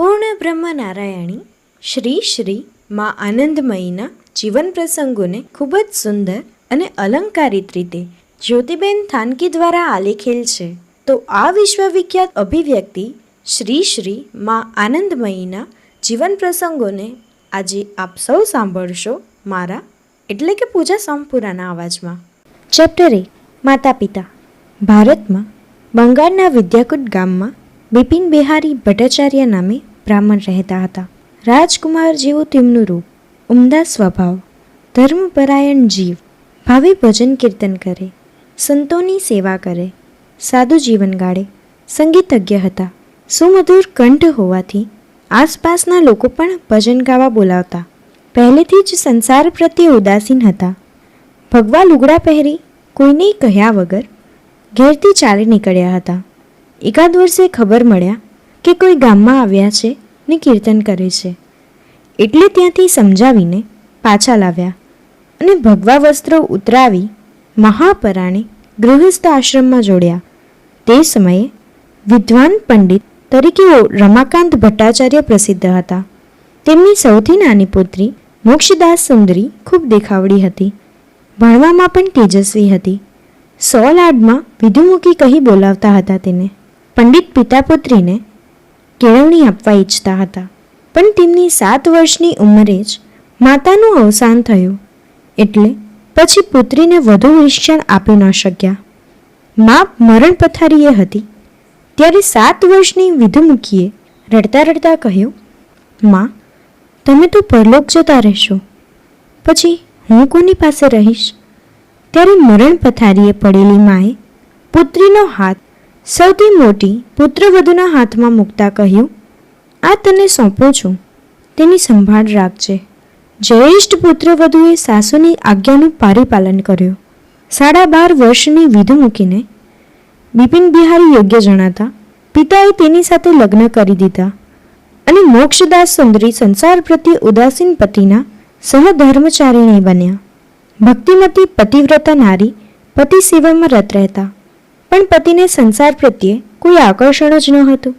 પૂર્ણ બ્રહ્મ નારાયણી શ્રી શ્રી મા આનંદમયીના જીવન પ્રસંગોને ખૂબ જ સુંદર અને અલંકારિત રીતે જ્યોતિબેન થાનકી દ્વારા આલેખેલ છે. તો આ વિશ્વવિખ્યાત અભિવ્યક્તિ શ્રી શ્રી મા આનંદમયીના જીવન પ્રસંગોને આજે આપ સૌ સાંભળશો મારા એટલે કે પૂજા સંપૂરાના અવાજમાં. ચેપ્ટર એ માતા પિતા ભારતમાં બંગાળના વિદ્યાકુટ ગામમાં બિપિન બિહારી ભટ્ટાચાર્ય નામે બ્રાહ્મણ રહેતા હતા. રાજકુમાર જેવું તેમનું રૂપ, ઉમદા સ્વભાવ, ધર્મપરાયણ જીવ, ભાવે ભજન કીર્તન કરે, સંતોની સેવા કરે સાદું જીવન ગાળે, સંગીતજ્ઞ હતા. સુમધુર કંઠ હોવાથી આસપાસના લોકો પણ ભજન ગાવા બોલાવતા. પહેલેથી જ સંસાર પ્રત્યે ઉદાસીન હતા. ભગવા લુગડા પહેરી કોઈને કહ્યા વગર ઘેરથી ચાલી નીકળ્યા હતા. એકાદ વર્ષે ખબર મળ્યા કે કોઈ ગામમાં આવ્યા છે ને કીર્તન કરે છે. એટલે ત્યાંથી સમજાવીને પાછા લાવ્યા અને ભગવા વસ્ત્રો ઉતરાવી મહાપરાણે ગૃહસ્થ આશ્રમમાં જોડ્યા. તે સમયે વિદ્વાન પંડિત તરીકે રમાકાંત ભટ્ટાચાર્ય પ્રસિદ્ધ હતા. તેમની સૌથી નાની પુત્રી મોક્ષદાસ સુંદરી ખૂબ દેખાવડી હતી. ભણવામાં પણ તેજસ્વી હતી. સો લાડમાં વિધુમુખી કહી બોલાવતા હતા તેને. પંડિત પિતા પુત્રીને કેળવણી આપવા ઈચ્છતા હતા. પણ તેમની સાત વર્ષની ઉંમરે જ માતાનું અવસાન થયું. એટલે પછી પુત્રીને વધુ શિક્ષણ આપી ન શક્યા. મા મરણ પથારીએ હતી. ત્યારે સાત વર્ષની વિધુમુખીએ રડતા રડતા કહ્યું, માં, તમે તો પરલોક જતા રહેશો. પછી હું કોની પાસે રહીશ? ત્યારે મરણ પથારીએ પડેલી માએ પુત્રીનો હાથ સૌથી મોટી પુત્રવધુના હાથમાં મૂકતા કહ્યું, આ તને સોંપું છું. તેની સંભાળ રાખજે. જ્યેષ્ઠ પુત્રવધુએ સાસુની આજ્ઞાનું પારિપાલન કર્યું. સાડા બાર વર્ષની વિધુ મૂકીને બિપિન બિહારી યોગ્ય જણાતા, પિતાએ તેની સાથે લગ્ન કરી દીધા અને મોક્ષદાસ સુંદરી સંસાર પ્રત્યે ઉદાસીન પતિના સહધર્મચારીણી બન્યા. ભક્તિમતી પતિવ્રતા નારી પતિ સેવામાં રત રહેતા. પણ પતિને સંસાર પ્રત્યે કોઈ આકર્ષણ જ ન હતું.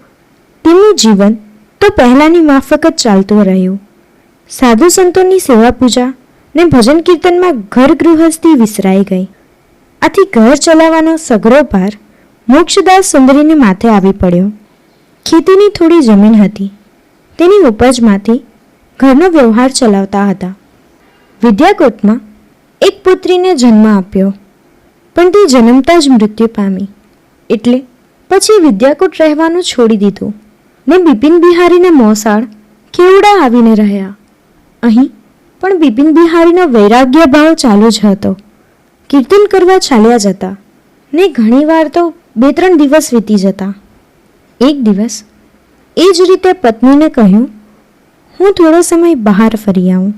તેમનું જીવન તો પહેલાંની માફક જ ચાલતું રહ્યું. સાધુ સંતોની સેવા પૂજા ને ભજન કીર્તનમાં ઘર ગૃહસ્થી વિસરાઈ ગઈ. આથી ઘર ચલાવવાનો સઘળો ભાર મોક્ષદાસ સુંદરીને માથે આવી પડ્યો. ખેતીની થોડી જમીન હતી. તેની ઉપજમાંથી ઘરનો વ્યવહાર ચલાવતા હતા. વિદ્યાકૂટમાં એક પુત્રીને જન્મ આપ્યો. પણ તે જન્મતા જ મૃત્યુ પામી. એટલે પછી વિદ્યાકૂટ રહેવાનું છોડી દીધું ને બિપિન બિહારીના મોસાળ કેવડા આવીને રહ્યા. અહીં પણ બિપિન બિહારીનો વૈરાગ્ય ભાવ ચાલુ જ હતો. કીર્તન કરવા ચાલ્યા જતા ને ઘણીવાર તો બે ત્રણ દિવસ વીતી જતા. એક દિવસ એ જ રીતે પત્નીને કહ્યું, હું થોડો સમય બહાર ફરી આવું.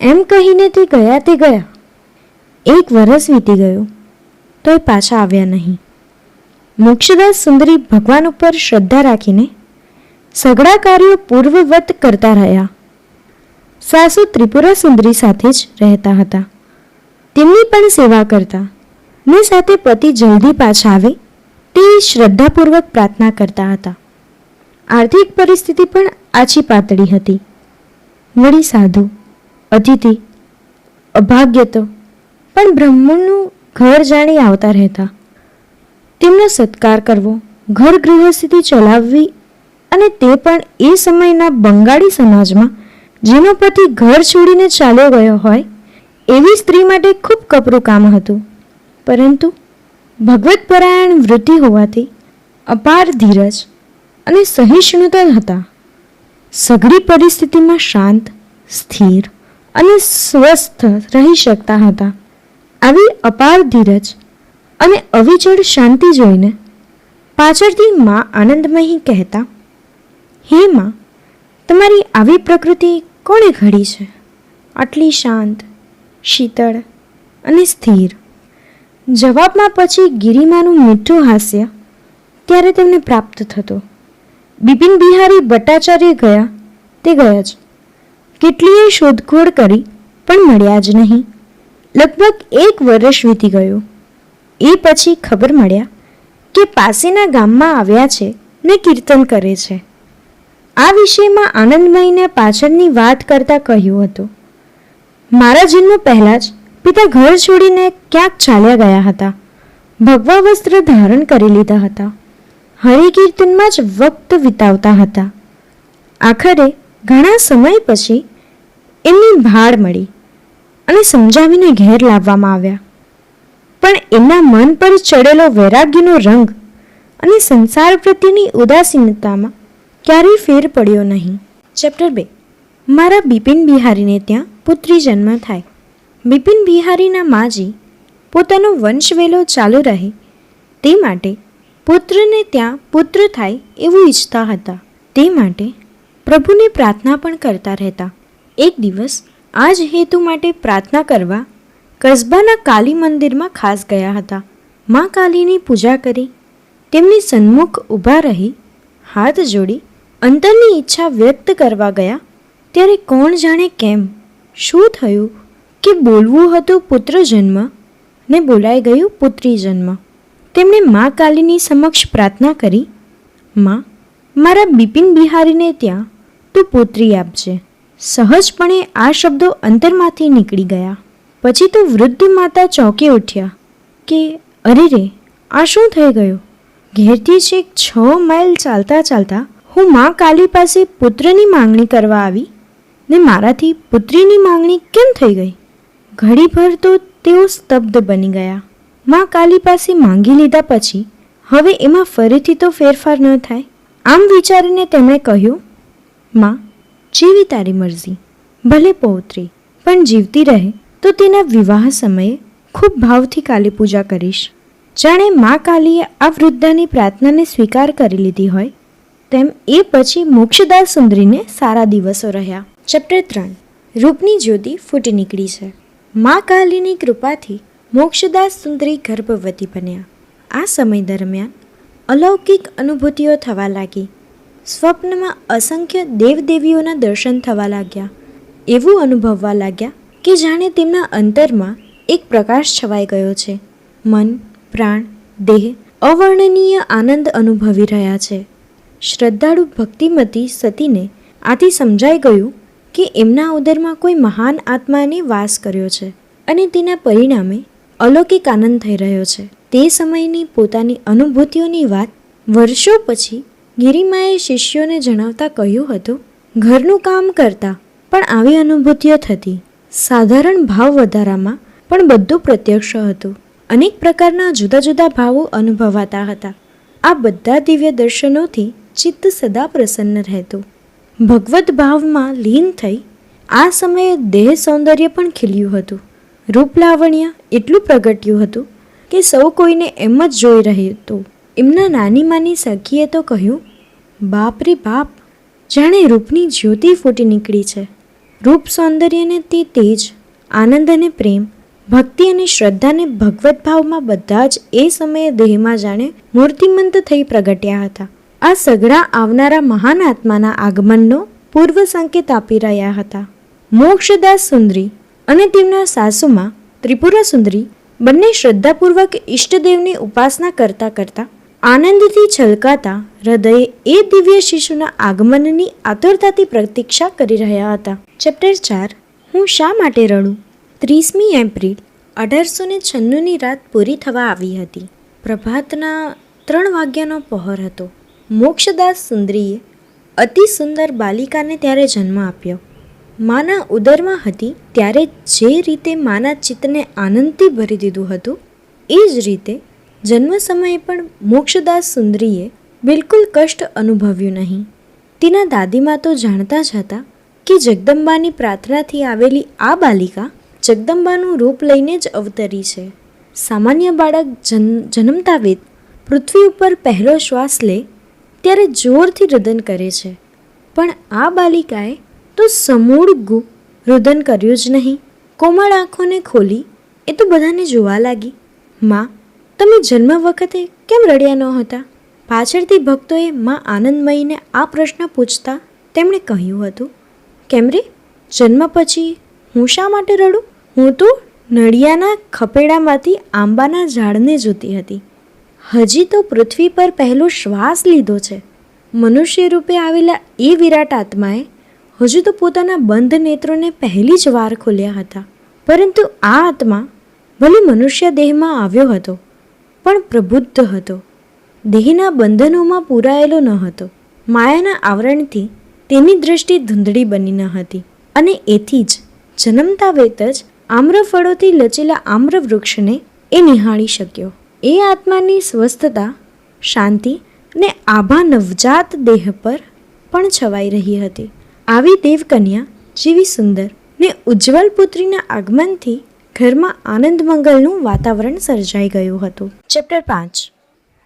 એમ કહીને તે ગયા તે ગયા. એક વરસ વીતી ગયું. તોય પાછા આવ્યા નહીં. મોક્ષદાસ સુંદરી ભગવાન ઉપર શ્રદ્ધા રાખીને સઘળા કાર્યો પૂર્વવત કરતા રહ્યા. સાસુ ત્રિપુરા સુંદરી સાથે જ રહેતા હતા. તેમની પણ સેવા કરતા. ને સાથે પતિ જલ્દી પાછા આવે તેવી શ્રદ્ધાપૂર્વક પ્રાર્થના કરતા હતા. આર્થિક પરિસ્થિતિ પણ આછી પાતળી હતી. વળી સાધુ, અતિથિ, અભાગ્ય તો પણ બ્રાહ્મણનું ઘર જાણી આવતા રહેતા. તેમનો સત્કાર કરવો, ઘર ગૃહસ્થિતિ ચલાવવી અને તે પણ એ સમયના બંગાળી સમાજમાં, જેનો પતિ ઘર છોડીને ચાલ્યો ગયો હોય, એવી સ્ત્રી માટે ખૂબ કપરું કામ હતું. પરંતુ ભગવત પરાયણ વૃત્તિ હોવાથી અપાર ધીરજ અને સહિષ્ણુતા હતા. સઘળી પરિસ્થિતિમાં શાંત, સ્થિર અને સ્વસ્થ રહી શકતા હતા. આવી અપાર ધીરજ અને અવિચળ શાંતિ જોઈને પાછળથી મા આનંદમયી કહેતા, હે માં, તમારી આવી પ્રકૃતિ કોણે ઘડી છે? આટલી શાંત, શીતળ અને સ્થિર. જવાબમાં પછી ગિરિમાનું મીઠું હાસ્ય ત્યારે તેમને પ્રાપ્ત થતું. બિપિન બિહારી ભટ્ટાચાર્ય ગયા, તે ગયા જ. કેટલીય શોધખોળ કરી, પણ મળ્યા જ નહીં. લગભગ એક વર્ષ વીતી ગયું. એ પછી ખબર મળ્યા કે પાસેના ગામમાં આવ્યા છે ને કીર્તન કરે છે. આ વિષયમાં આનંદમયને પાછળની વાત કરતા કહ્યું હતું. મારા જન્મ પહેલાં જ પિતા ઘર છોડીને ક્યાંક ચાલ્યા ગયા હતા. ભગવા વસ્ત્ર ધારણ કરી લીધા હતા. હરિકીર્તનમાં જ વક્ત વિતાવતા હતા. આખરે ઘણા સમય પછી એમની ભાળ મળી. અને સમજાવીને ઘેર લાવવામાં આવ્યા. પણ એમના મન પર ચડેલો વૈરાગ્યનો રંગ અને સંસાર પ્રત્યેની ઉદાસીનતામાં ક્યારેય ફેર પડ્યો નહીં. ચેપ્ટર બે. મારા બિપિન બિહારીને ત્યાં પુત્રી જન્મ થાય. બિપિન બિહારીના માજી પોતાનો વંશવેલો ચાલુ રહે. તે માટે પુત્રને ત્યાં પુત્ર થાય એવું ઈચ્છતા હતા. તે માટે પ્રભુને પ્રાર્થના પણ કરતા રહેતા. એક દિવસ આ જ હેતુ માટે પ્રાર્થના કરવા કસ્બાના કાલી મંદિરમાં ખાસ ગયા હતા. મા કાલીની પૂજા કરી, તેમની સન્મુખ ઊભા રહી, હાથ જોડી, અંતરની ઈચ્છા વ્યક્ત કરવા ગયા, ત્યારે કોણ જાણે કેમ, શું થયું કે બોલવું હતું પુત્ર જન્મ ને બોલાઈ ગયું પુત્રી જન્મ. તેમણે મા કાલીની સમક્ષ પ્રાર્થના કરી, માં, મારા બિપિન બિહારીને ત્યાં તું પુત્રી આપજે. સહજપણે આ શબ્દો અંતરમાંથી નીકળી ગયા. પછી તો વૃદ્ધ માતા ચોંકી ઉઠ્યા કે, અરે રે, આ શું થઈ ગયું? ઘેરથી છેક છ માઇલ ચાલતા ચાલતા હું મા કાલી પાસે પુત્રની માંગણી કરવા આવી ને મારાથી પુત્રીની માંગણી કેમ થઈ ગઈ? ઘડીભર તો તેઓ સ્તબ્ધ બની ગયા. મા કાલી પાસે માંગી લીધા પછી હવે એમાં ફરીથી તો ફેરફાર ન થાય. આમ વિચારીને તેમણે કહ્યું, માં જેવી તારી મરજી. ભલે પૌત્રી, પણ જીવતી રહે તો તેના વિવાહ સમયે ખૂબ ભાવથી કાલી પૂજા કરીશ. જાણે મા કાલીએ આ વૃદ્ધાની પ્રાર્થનાને સ્વીકાર કરી લીધી હોય, તેમ એ પછી મોક્ષદાસ સુંદરીને સારા દિવસો રહ્યા. ચેપ્ટર ત્રણ. રૂપની જ્યોતિ ફૂટી નીકળી છે. મા કાલીની કૃપાથી મોક્ષદાસ સુંદરી ગર્ભવતી બન્યા. આ સમય દરમિયાન અલૌકિક અનુભૂતિઓ થવા લાગી. સ્વપ્નમાં અસંખ્ય દેવદેવીઓના દર્શન થવા લાગ્યા. એવું અનુભવવા લાગ્યા કે જાણે તેમના અંતરમાં એક પ્રકાશ છવાઈ ગયો છે. મન, પ્રાણ, દેહ અવર્ણનીય આનંદ અનુભવી રહ્યા છે. શ્રદ્ધાળુ ભક્તિમતી સતીને આથી સમજાઈ ગયું કે એમના ઉદરમાં કોઈ મહાન આત્માને વાસ કર્યો છે અને તેના પરિણામે અલૌકિક આનંદ થઈ રહ્યો છે. તે સમયની પોતાની અનુભૂતિઓની વાત વર્ષો પછી ગિરિમાએ શિષ્યોને જણાવતા કહ્યું હતું, ઘરનું કામ કરતા પણ આવી અનુભૂતિઓ થતી. સાધારણ ભાવ વધારામાં પણ બધું પ્રત્યક્ષ હતું. અનેક પ્રકારના જુદા જુદા ભાવો અનુભવાતા હતા. આ બધા દિવ્ય દર્શનોથી ચિત્ત સદા પ્રસન્ન રહેતું. ભગવદ્ ભાવમાં લીન થઈ આ સમયે દેહ સૌંદર્ય પણ ખીલ્યું હતું. રૂપ લાવણ્ય એટલું પ્રગટ્યું હતું કે સૌ કોઈને એમ જ જોઈ રહ્યું હતું. એમના નાની માની સખીએ તો કહ્યું બાપ રે બાપ, જાણે રૂપની જ્યોતિ ફૂટી નીકળી છે. રૂપ સૌંદર્યને તે તેજ, આનંદ અને પ્રેમ, ભક્તિ અને શ્રદ્ધાને ભગવત ભાવમાં બધા જ એ સમયે દેહમાં જાણે મૂર્તિમંત થઈ પ્રગટ્યા હતા. આ સઘળા આવનારા મહાન આત્માના આગમનનો પૂર્વ સંકેત આપી રહ્યા હતા. મોક્ષદાસ સુંદરી અને તેમના સાસુમાં ત્રિપુરા સુંદરી બંને શ્રદ્ધાપૂર્વક ઈષ્ટદેવની ઉપાસના કરતા કરતા આનંદથી છલકાતા હૃદયે એ દિવ્ય શિશુના આગમનની આતુરતાથી પ્રતીક્ષા કરી રહ્યા હતા. ચેપ્ટર ચાર. હું શા માટે રડું? ત્રીસમી એપ્રિલ, અઢારસો ને છન્નુંની રાત પૂરી થવા આવી હતી. પ્રભાતના ત્રણ વાગ્યાનો પહોર હતો. મોક્ષદાસ સુંદરીએ અતિ સુંદર બાલિકાને ત્યારે જન્મ આપ્યો. માના ઉદરમાં હતી ત્યારે જે રીતે માના ચિત્તને આનંદથી ભરી દીધું હતું, એ જ રીતે જન્મ સમયે પણ મોક્ષદાસ સુંદરીએ બિલકુલ કષ્ટ અનુભવ્યું નહીં. તેના દાદીમા તો જાણતા જ હતા કે જગદંબાની પ્રાર્થનાથી આવેલી આ બાલિકા જગદંબાનું રૂપ લઈને જ અવતરી છે. સામાન્ય બાળક જન, જન્મતા પૃથ્વી ઉપર પહેલો શ્વાસ લે ત્યારે જોરથી રુદન કરે છે. પણ આ બાલિકાએ તો સમૂળ ગુ રુદન કર્યું જ નહીં. કોમળ આંખોને ખોલી એ તો બધાને જોવા લાગી. માં તમે જન્મ વખતે કેમ રડ્યા નહોતા પાછળથી ભક્તોએ માં આનંદમયીને આ પ્રશ્ન પૂછતા તેમણે કહ્યું હતું, કેમ રે? જન્મ પછી હું શા માટે રડું? હું તો નડિયાના ખપેડામાંથી આંબાના ઝાડને જોતી હતી. હજી તો પૃથ્વી પર પહેલો શ્વાસ લીધો છે. મનુષ્ય રૂપે આવેલા એ વિરાટ આત્માએ હજુ તો પોતાના બંધ નેત્રોને પહેલી જ વાર ખોલ્યા હતા. પરંતુ આ આત્મા ભલે મનુષ્ય દેહમાં આવ્યો હતો પણ પ્રબુદ્ધ હતો. દેહના બંધનોમાં પૂરાયેલો ન હતો. માયાના આવરણથી તેની દૃષ્ટિ ધૂંધળી બની ન હતી અને એથી જ જન્મતા વેત જ આમ્રફળોથી લચેલા આમ્ર વૃક્ષને એ નિહાળી શક્યો. એ આત્માની સ્વસ્થતા, શાંતિ ને આભા નવજાત દેહ પર પણ છવાઈ રહી હતી. આવી દેવકન્યા જેવી સુંદર ને ઉજ્જવલ પુત્રીના આગમનથી ઘરમાં આનંદ મંગલનું વાતાવરણ સર્જાઈ ગયું હતું. ચેપ્ટર પાંચ.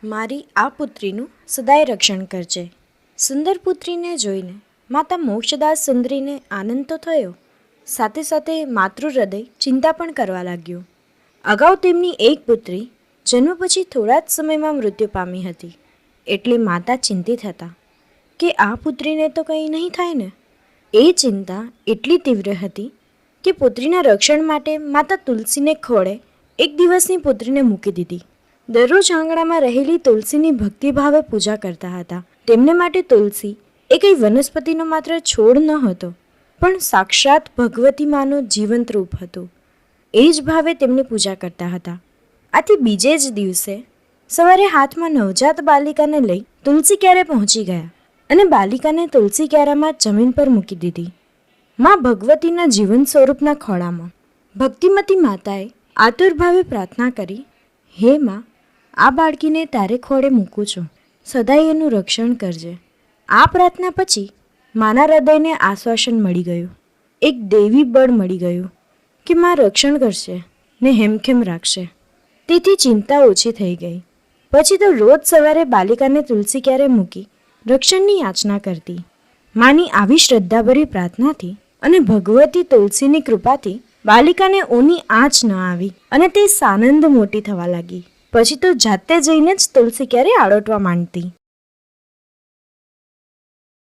મારી આ પુત્રીનું સદાય રક્ષણ કરજે. સુંદર પુત્રીને જોઈને માતા મોક્ષદાસ સુંદરીને આનંદ તો થયો. સાથે સાથે માતૃ હૃદય ચિંતા પણ કરવા લાગ્યું. અગાઉ તેમની એક પુત્રી જન્મ પછી થોડા જ સમયમાં મૃત્યુ પામી હતી. એટલે માતા ચિંતિત હતા કે આ પુત્રીને તો કંઈ નહીં થાય ને? એ ચિંતા એટલી તીવ્ર હતી કે પુત્રીના રક્ષણ માટે માતા તુલસીને ખોળે એક દિવસની પુત્રીને મૂકી દીધી. દરરોજ આંગણામાં રહેલી તુલસીની ભક્તિભાવે પૂજા કરતા હતા. તેમને માટે તુલસી એ કંઈ વનસ્પતિનો માત્ર છોડ ન હતો, પણ સાક્ષાત ભગવતી માનું જીવંત રૂપ હતું. એ જ ભાવે તેમની પૂજા કરતા હતા. આથી બીજે જ દિવસે સવારે હાથમાં નવજાત બાલિકાને લઈ તુલસી ક્યારે પહોંચી ગયા અને બાલિકાને તુલસી ક્યારામાં જમીન પર મૂકી દીધી. માં ભગવતીના જીવન સ્વરૂપના ખોળામાં ભક્તિમતી માતાએ આતુરભાવે પ્રાર્થના કરી, હે માં, આ બાળકીને તારે ખોળે મૂકું છું. સદાય એનું રક્ષણ કરજે. આ પ્રાર્થના પછી માના હૃદયને આશ્વાસન મળી ગયું. એક દેવી બળ મળી ગયું કે માં રક્ષણ કરશે ને હેમખેમ રાખશે. તેથી ચિંતા ઓછી થઈ ગઈ. પછી તો રોજ સવારે બાલિકાને તુલસી ક્યારે મૂકી રક્ષણની યાચના કરતી. માની આવી શ્રદ્ધાભરી પ્રાર્થનાથી અને ભગવતી તુલસીની કૃપાથી બાલિકાને ઓની આંચ ન આવી અને તે સાનંદ મોટી થવા લાગી. પછી તો જાતે જઈને જ તુલસી ક્યારે આડોટવા માંડતી?